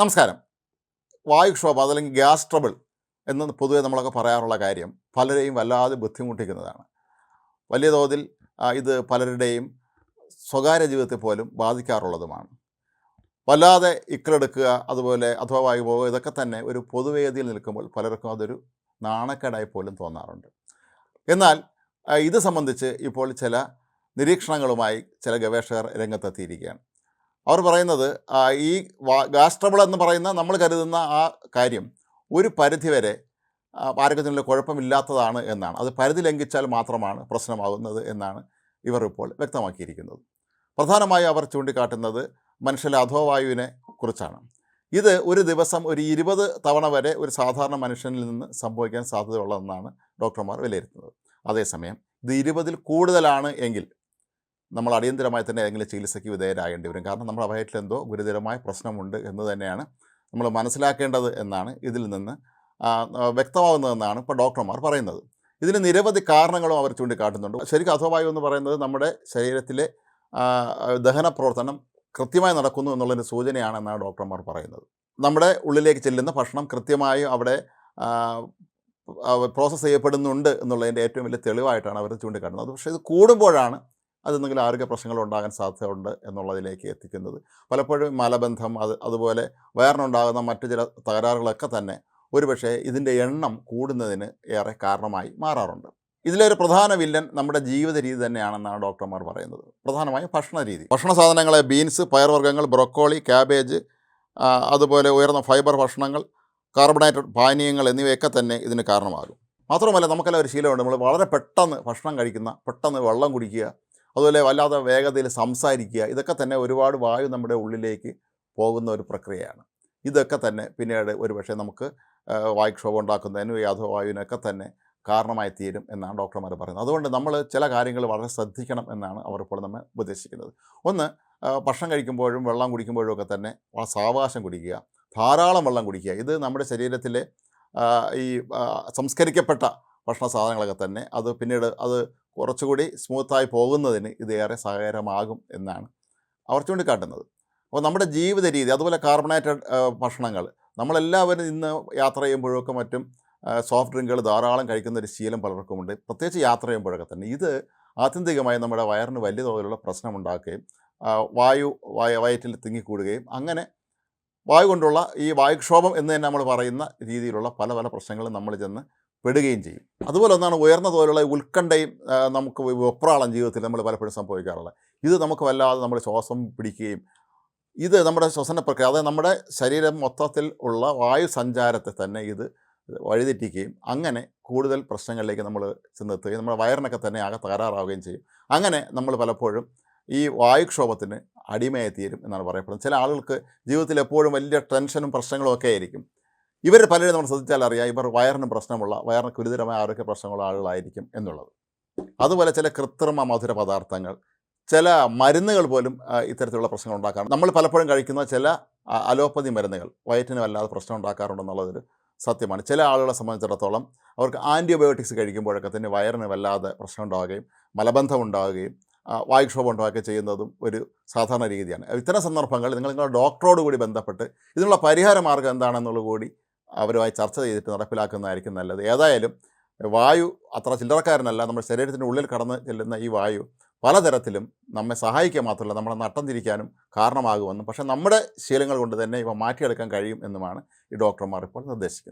നമസ്കാരം. വായുക്ഷോഭം അതല്ലെങ്കിൽ gas trouble എന്ന് പൊതുവെ നമ്മളൊക്കെ പറയാറുള്ള കാര്യം. പലരെയും വല്ലാതെ ബുദ്ധിമുട്ടിക്കുന്നതാണ്. വലിയ തോതിൽ ഇത് പലരുടെയും സ്വകാര്യ ജീവിതത്തെ പോലും ബാധിക്കാറുള്ളതുമാണ്. വല്ലാതെ ഇക്കളെടുക്കുക അതുപോലെ അഥവാ വായു പോകുക ഇതൊക്കെ തന്നെ ഒരു പൊതുവേദിയിൽ നിൽക്കുമ്പോൾ പലർക്കും അതൊരു നാണക്കേടായി പോലും തോന്നാറുണ്ട്. എന്നാൽ ഇത് സംബന്ധിച്ച് ഇപ്പോൾ ചില നിരീക്ഷണങ്ങളുമായി ചില ഗവേഷകർ രംഗത്തെത്തിയിരിക്കുകയാണ്. അവർ പറയുന്നത് ഈ ഗ്യാസ് ട്രബിൾ എന്ന് പറയുന്ന നമ്മൾ കരുതുന്ന ആ കാര്യം ഒരു പരിധിവരെ ആരോഗ്യത്തിന് ആരോഗ്യത്തിനുള്ള കുഴപ്പമില്ലാത്തതാണ് എന്നാണ്. അത് പരിധി ലംഘിച്ചാൽ മാത്രമാണ് പ്രശ്നമാകുന്നത് എന്നാണ് ഇവർ ഇപ്പോൾ വ്യക്തമാക്കിയിരിക്കുന്നത്. പ്രധാനമായും അവർ ചൂണ്ടിക്കാട്ടുന്നത് മനുഷ്യന്റെ അധോവായുവിനെ കുറിച്ചാണ്. ഇത് ഒരു ദിവസം ഒരു ഇരുപത് തവണ വരെ ഒരു സാധാരണ മനുഷ്യനിൽ നിന്ന് സംഭവിക്കാൻ സാധ്യതയുള്ളതെന്നാണ് ഡോക്ടർമാർ വിലയിരുത്തുന്നത്. അതേസമയം ഇത് ഇരുപതിൽ കൂടുതലാണ് എങ്കിൽ നമ്മൾ അടിയന്തരമായി തന്നെ ഏതെങ്കിലും ചികിത്സയ്ക്ക് വിധേയരാകേണ്ടി വരും. കാരണം നമ്മുടെ വയറ്റിൽ എന്തോ ഗുരുതരമായ പ്രശ്നമുണ്ട് എന്ന് തന്നെയാണ് നമ്മൾ മനസ്സിലാക്കേണ്ടത് എന്നാണ് ഇതിൽ നിന്ന് വ്യക്തമാകുന്നതെന്നാണ് ഇപ്പോൾ ഡോക്ടർമാർ പറയുന്നത്. ഇതിന് നിരവധി കാരണങ്ങളും അവർ ചൂണ്ടിക്കാട്ടുന്നുണ്ട്. ശരിക്കും അധോവായു എന്ന് പറയുന്നത് നമ്മുടെ ശരീരത്തിലെ ദഹന പ്രവർത്തനം കൃത്യമായി നടക്കുന്നു എന്നുള്ളൊരു സൂചനയാണെന്നാണ് ഡോക്ടർമാർ പറയുന്നത്. നമ്മുടെ ഉള്ളിലേക്ക് ചെല്ലുന്ന ഭക്ഷണം കൃത്യമായി അവിടെ പ്രോസസ്സ് ചെയ്യപ്പെടുന്നുണ്ട് എന്നുള്ളതിന്റെ ഏറ്റവും വലിയ തെളിവായിട്ടാണ് അവർ ചൂണ്ടിക്കാട്ടുന്നത്. പക്ഷേ ഇത് കൂടുമ്പോഴാണ് അതെന്തെങ്കിലും ആരോഗ്യ പ്രശ്നങ്ങൾ ഉണ്ടാകാൻ സാധ്യതയുണ്ട് എന്നുള്ളതിലേക്ക് എത്തിക്കുന്നത്. പലപ്പോഴും മലബന്ധം അത് അതുപോലെ വയറിനുണ്ടാകുന്ന മറ്റു ചില തകരാറുകളൊക്കെ തന്നെ ഒരുപക്ഷെ ഇതിന്റെ എണ്ണം കൂടുന്നതിന് ഏറെ കാരണമായി മാറാറുണ്ട്. ഇതിലൊരു പ്രധാന വില്ലൻ നമ്മുടെ ജീവിത രീതി തന്നെയാണെന്നാണ് ഡോക്ടർമാർ പറയുന്നത്. പ്രധാനമായും ഭക്ഷണ രീതി. ഭക്ഷണ സാധനങ്ങളെ ബീൻസ് പയർവർഗങ്ങൾ ബ്രൊക്കോളി ക്യാബേജ് അതുപോലെ ഉയർന്ന ഫൈബർ ഭക്ഷണങ്ങൾ കാർബണേറ്റഡ് പാനീയങ്ങൾ എന്നിവയൊക്കെ തന്നെ ഇതിന് കാരണമാകും. മാത്രമല്ല നമുക്കെല്ലാം ഒരു ശീലമുണ്ട്. നമ്മൾ വളരെ പെട്ടെന്ന് ഭക്ഷണം കഴിക്കുന്ന പെട്ടെന്ന് വെള്ളം കുടിക്കുക അതുപോലെ വല്ലാതെ വേഗതയിൽ സംസാരിക്കുക ഇതൊക്കെ തന്നെ ഒരുപാട് വായു നമ്മുടെ ഉള്ളിലേക്ക് പോകുന്ന ഒരു പ്രക്രിയയാണ്. ഇതൊക്കെ തന്നെ പിന്നീട് ഒരുപക്ഷെ നമുക്ക് വായുക്ഷോഭം ഉണ്ടാക്കുന്നതിനും ഈ വായുവിനൊക്കെ തന്നെ കാരണമായി തീരും എന്നാണ് ഡോക്ടർമാർ പറയുന്നത്. അതുകൊണ്ട് നമ്മൾ ചില കാര്യങ്ങൾ വളരെ ശ്രദ്ധിക്കണം എന്നാണ് അവർ ഇപ്പോൾ നമ്മെ ഉപദേശിക്കുന്നത്. ഒന്ന് ഭക്ഷണം കഴിക്കുമ്പോഴും വെള്ളം കുടിക്കുമ്പോഴും ഒക്കെ തന്നെ സാവകാശം കുടിക്കുക ധാരാളം വെള്ളം കുടിക്കുക. ഇത് നമ്മുടെ ശരീരത്തിലെ ഈ സംസ്കരിക്കപ്പെട്ട ഭക്ഷണ സാധനങ്ങളൊക്കെ തന്നെ അത് പിന്നീട് അത് കുറച്ചുകൂടി സ്മൂത്തായി പോകുന്നതിന് ഇത് ഏറെ സഹായകരമാകും എന്നാണ് അവർ ചൂണ്ടിക്കാട്ടുന്നത്. അപ്പോൾ നമ്മുടെ ജീവിത രീതി അതുപോലെ കാർബണേറ്റഡ് ഭക്ഷണങ്ങൾ നമ്മളെല്ലാവരും ഇന്ന് യാത്ര ചെയ്യുമ്പോഴൊക്കെ മറ്റും സോഫ്റ്റ് ഡ്രിങ്കുകൾ ധാരാളം കഴിക്കുന്ന ഒരു ശീലം പലർക്കുമുണ്ട്. പ്രത്യേകിച്ച് യാത്ര ചെയ്യുമ്പോഴൊക്കെ തന്നെ ഇത് ആത്യന്തികമായി നമ്മുടെ വയറിന് വലിയ തോതിലുള്ള പ്രശ്നമുണ്ടാക്കുകയും വായു വയ വയറ്റിൽ തിങ്ങിക്കൂടുകയും അങ്ങനെ വായു കൊണ്ടുള്ള ഈ വായുക്ഷോഭം എന്ന് തന്നെ നമ്മൾ പറയുന്ന രീതിയിലുള്ള പല പല പ്രശ്നങ്ങളും നമ്മൾ ചെന്ന് പെടുകയും ചെയ്യും. അതുപോലെ ഒന്നാണ് ഉയർന്ന തോലുള്ള ഉത്കണ്ഠയും നമുക്ക് ഒപ്രാളം ജീവിതത്തിൽ നമ്മൾ പലപ്പോഴും സംഭവിക്കാറുള്ളത്. ഇത് നമുക്ക് വല്ലാതെ നമ്മൾ ശ്വാസം പിടിക്കുകയും ഇത് നമ്മുടെ ശ്വസന പ്രക്രിയ അതായത് നമ്മുടെ ശരീരം മൊത്തത്തിൽ ഉള്ള വായു സഞ്ചാരത്തെ തന്നെ ഇത് വഴിതെറ്റിക്കുകയും അങ്ങനെ കൂടുതൽ പ്രശ്നങ്ങളിലേക്ക് നമ്മൾ ചെന്നെത്തുകയും നമ്മുടെ വയറിനൊക്കെ തന്നെ ആകെ തകരാറാവുകയും ചെയ്യും. അങ്ങനെ നമ്മൾ പലപ്പോഴും ഈ വായുക്ഷോഭത്തിന് അടിമയായി തീരും എന്നാണ് പറയപ്പെടുന്നത്. ചില ആളുകൾക്ക് ജീവിതത്തിൽ എപ്പോഴും വലിയ ടെൻഷനും പ്രശ്നങ്ങളും ഒക്കെ ആയിരിക്കും. ഇവർ പലരും നമ്മൾ ശ്രദ്ധിച്ചാൽ അറിയാം ഇവർ വയറിന് പ്രശ്നമുള്ള വയറിന് ഗുരുതരമായ ആരോഗ്യ പ്രശ്നമുള്ള ആളുകളായിരിക്കും എന്നുള്ളത്. അതുപോലെ ചില കൃത്രിമ മധുര പദാർത്ഥങ്ങൾ ചില മരുന്നുകൾ പോലും ഇത്തരത്തിലുള്ള പ്രശ്നങ്ങൾ ഉണ്ടാക്കാറുണ്ട്. നമ്മൾ പലപ്പോഴും കഴിക്കുന്ന ചില അലോപ്പതി മരുന്നുകൾ വയറ്റിന് വല്ലാതെ പ്രശ്നം ഉണ്ടാക്കാറുണ്ടെന്നുള്ളതൊരു സത്യമാണ്. ചില ആളുകളെ സംബന്ധിച്ചിടത്തോളം അവർക്ക് ആന്റിബയോട്ടിക്സ് കഴിക്കുമ്പോഴൊക്കെ തന്നെ വയറിന് വല്ലാതെ പ്രശ്നം ഉണ്ടാവുകയും മലബന്ധം ഉണ്ടാവുകയും വായുക്ഷോഭം ഉണ്ടാവുകയൊക്കെ ചെയ്യുന്നതും ഒരു സാധാരണ രീതിയാണ്. ഇത്തരം സന്ദർഭങ്ങളിൽ നിങ്ങൾ നിങ്ങളുടെ ഡോക്ടറോട് കൂടി ബന്ധപ്പെട്ട് ഇതിനുള്ള പരിഹാര മാർഗം എന്താണെന്നുള്ളത് കൂടി അവരുമായി ചർച്ച ചെയ്തിട്ട് നടപ്പിലാക്കുന്നതായിരിക്കും നല്ലത്. ഏതായാലും വായു അത്ര ചില്ലറക്കാരനല്ല. നമ്മുടെ ശരീരത്തിന്റെ ഉള്ളിൽ കടന്ന് ചെല്ലുന്ന ഈ വായു പലതരത്തിലും നമ്മെ സഹായിക്കുക മാത്രമല്ല നമ്മളെ നട്ടം തിരിക്കാനും കാരണമാകുമെന്നും. പക്ഷേ നമ്മുടെ ശീലങ്ങൾ കൊണ്ട് തന്നെ ഇവ മാറ്റിയെടുക്കാൻ കഴിയും എന്നുമാണ് ഈ ഡോക്ടർമാർ ഇപ്പോൾ നിർദ്ദേശിക്കുന്നത്.